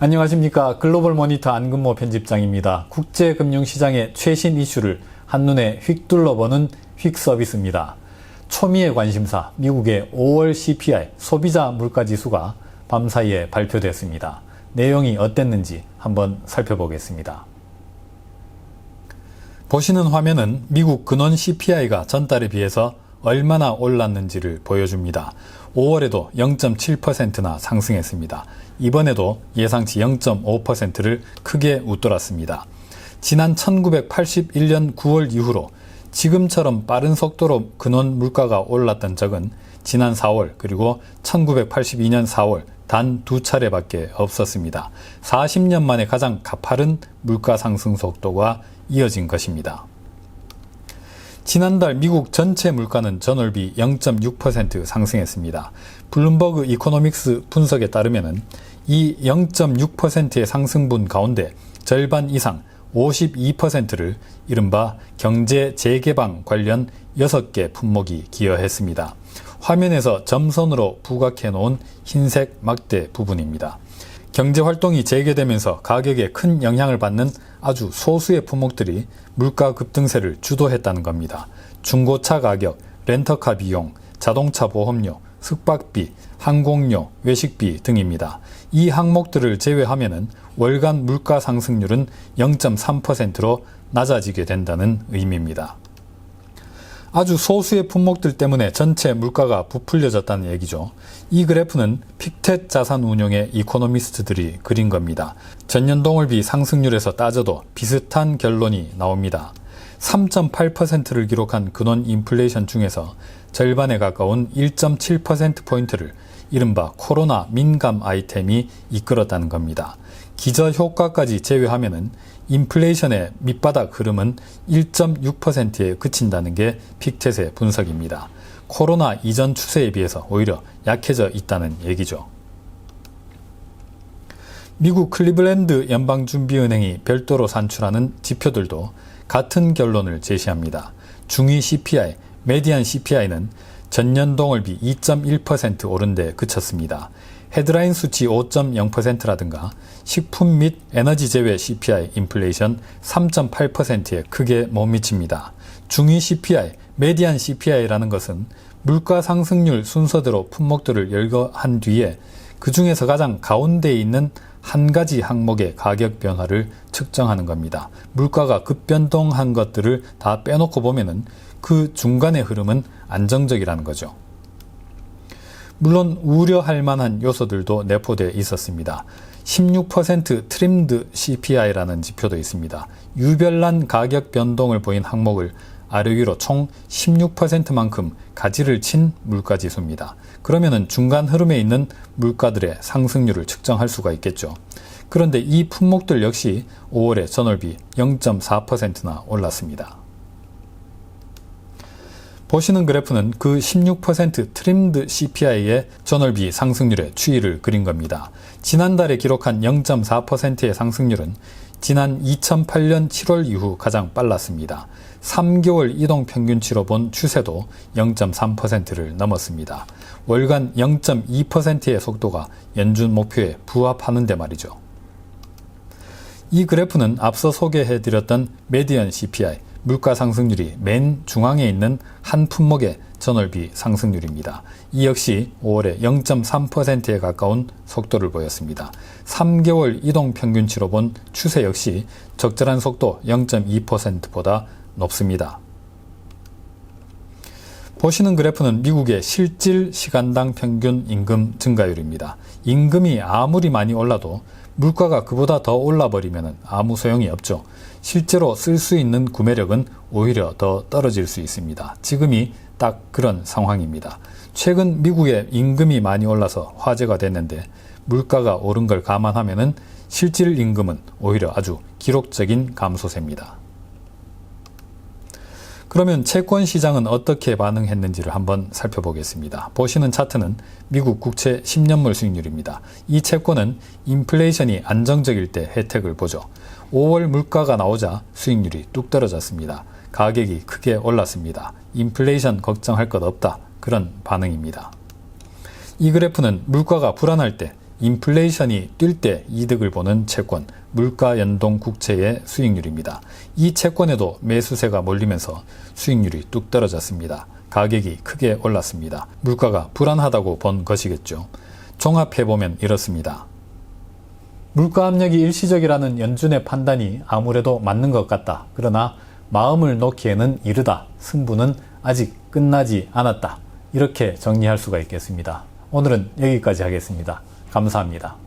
안녕하십니까. 글로벌 모니터 안근모 편집장입니다. 국제금융시장의 최신 이슈를 한눈에 휙 둘러보는 휙 서비스입니다. 초미의 관심사, 미국의 5월 CPI 소비자 물가지수가 밤사이에 발표됐습니다. 내용이 어땠는지 한번 살펴보겠습니다. 보시는 화면은 미국 근원 CPI가 전달에 비해서 얼마나 올랐는지를 보여줍니다. 5월에도 0.7%나 상승했습니다. 이번에도 예상치 0.5%를 크게 웃돌았습니다. 지난 1981년 9월 이후로 지금처럼 빠른 속도로 근원 물가가 올랐던 적은 지난 4월 그리고 1982년 4월 단 두 차례밖에 없었습니다. 40년 만에 가장 가파른 물가 상승 속도가 이어진 것입니다. 지난달 미국 전체 물가는 전월비 0.6% 상승했습니다. 블룸버그 이코노믹스 분석에 따르면 이 0.6%의 상승분 가운데 절반 이상 52%를 이른바 경제 재개방 관련 6개 품목이 기여했습니다. 화면에서 점선으로 부각해 놓은 흰색 막대 부분입니다. 경제 활동이 재개되면서 가격에 큰 영향을 받는 아주 소수의 품목들이 물가 급등세를 주도했다는 겁니다. 중고차 가격, 렌터카 비용, 자동차 보험료, 숙박비, 항공료, 외식비 등입니다. 이 항목들을 제외하면 월간 물가 상승률은 0.3%로 낮아지게 된다는 의미입니다. 아주 소수의 품목들 때문에 전체 물가가 부풀려졌다는 얘기죠. 이 그래프는 픽텟 자산 운용의 이코노미스트들이 그린 겁니다. 전년 동월비 상승률에서 따져도 비슷한 결론이 나옵니다. 3.8%를 기록한 근원 인플레이션 중에서 절반에 가까운 1.7%포인트를 이른바 코로나 민감 아이템이 이끌었다는 겁니다. 기저 효과까지 제외하면은 인플레이션의 밑바닥 흐름은 1.6%에 그친다는 게 픽텟의 분석입니다. 코로나 이전 추세에 비해서 오히려 약해져 있다는 얘기죠. 미국 클리블랜드 연방준비은행이 별도로 산출하는 지표들도 같은 결론을 제시합니다. 중위 CPI, 메디안 CPI는 전년 동월비 2.1% 오른 데 그쳤습니다. 헤드라인 수치 5.0%라든가 식품 및 에너지 제외 CPI 인플레이션 3.8%에 크게 못 미칩니다. 중위 CPI, 메디안 CPI라는 것은 물가 상승률 순서대로 품목들을 열거한 뒤에 그 중에서 가장 가운데에 있는 한 가지 항목의 가격 변화를 측정하는 겁니다. 물가가 급변동한 것들을 다 빼놓고 보면은 그 중간의 흐름은 안정적이라는 거죠. 물론 우려할 만한 요소들도 내포되어 있었습니다. 16% 트림드 CPI라는 지표도 있습니다. 유별난 가격 변동을 보인 항목을 아래 위로 총 16%만큼 가지를 친 물가 지수입니다. 그러면은 중간 흐름에 있는 물가들의 상승률을 측정할 수가 있겠죠. 그런데 이 품목들 역시 5월에 전월비 0.4%나 올랐습니다. 보시는 그래프는 그 16% 트림드 CPI의 전월비 상승률의 추이를 그린 겁니다. 지난달에 기록한 0.4%의 상승률은 지난 2008년 7월 이후 가장 빨랐습니다. 3개월 이동 평균치로 본 추세도 0.3%를 넘었습니다. 월간 0.2%의 속도가 연준 목표에 부합하는데 말이죠. 이 그래프는 앞서 소개해드렸던 메디언 CPI, 물가 상승률이 맨 중앙에 있는 한 품목의 전월비 상승률입니다. 이 역시 5월에 0.3%에 가까운 속도를 보였습니다. 3개월 이동 평균치로 본 추세 역시 적절한 속도 0.2%보다 높습니다. 보시는 그래프는 미국의 실질 시간당 평균 임금 증가율입니다. 임금이 아무리 많이 올라도 물가가 그보다 더 올라버리면 아무 소용이 없죠. 실제로 쓸 수 있는 구매력은 오히려 더 떨어질 수 있습니다. 지금이 딱 그런 상황입니다. 최근 미국의 임금이 많이 올라서 화제가 됐는데 물가가 오른 걸 감안하면 실질 임금은 오히려 아주 기록적인 감소세입니다. 그러면 채권 시장은 어떻게 반응했는지를 한번 살펴보겠습니다. 보시는 차트는 미국 국채 10년물 수익률입니다. 이 채권은 인플레이션이 안정적일 때 혜택을 보죠. 5월 물가가 나오자 수익률이 뚝 떨어졌습니다. 가격이 크게 올랐습니다. 인플레이션 걱정할 것 없다. 그런 반응입니다. 이 그래프는 물가가 불안할 때 인플레이션이 뛸 때 이득을 보는 채권, 물가 연동 국채의 수익률입니다. 이 채권에도 매수세가 몰리면서 수익률이 뚝 떨어졌습니다. 가격이 크게 올랐습니다. 물가가 불안하다고 본 것이겠죠. 종합해보면 이렇습니다. 물가 압력이 일시적이라는 연준의 판단이 아무래도 맞는 것 같다. 그러나 마음을 놓기에는 이르다. 승부는 아직 끝나지 않았다. 이렇게 정리할 수가 있겠습니다. 오늘은 여기까지 하겠습니다. 감사합니다.